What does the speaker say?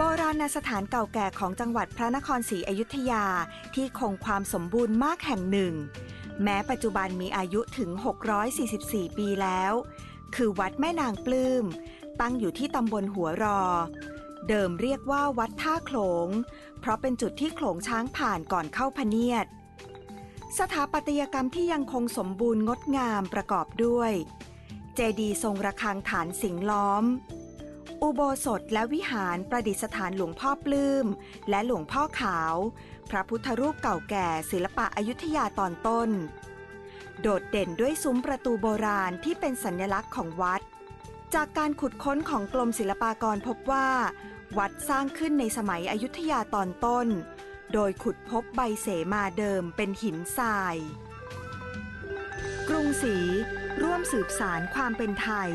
โบราณสถานเก่าแก่ของจังหวัดพระนครศรีอยุธยาที่คงความสมบูรณ์มากแห่งหนึ่ง แม้ปัจจุบันมีอายุถึง 644 ปีแล้ว คือวัดแม่นางปลื้ม ตั้งอยู่ที่ตำบลหัวรอ เดิมเรียกว่าวัดท่าโขลง เพราะเป็นจุดที่โขลงช้างผ่านก่อนเข้าพเนียด สถาปัตยกรรมที่ยังคงสมบูรณ์งดงามประกอบด้วย เจดีย์ทรงระฆังฐานสิงล้อม อุโบสถและวิหารประดิษฐานหลวงพ่อปลื้ม และหลวงพ่อขาว พระพุทธรูปเก่าแก่ศิลปะอยุธยาตอนต้น โดดเด่นด้วยซุ้มประตูโบราณที่เป็นสัญลักษณ์ของวัด จากการขุดค้นของกรมศิลปากรพบว่า วัดสร้างขึ้นในสมัยอยุธยาตอนต้น โดยขุดพบใบเสมาเดิมเป็นหินทราย กรุงศรีร่วมสืบสารความเป็นไทย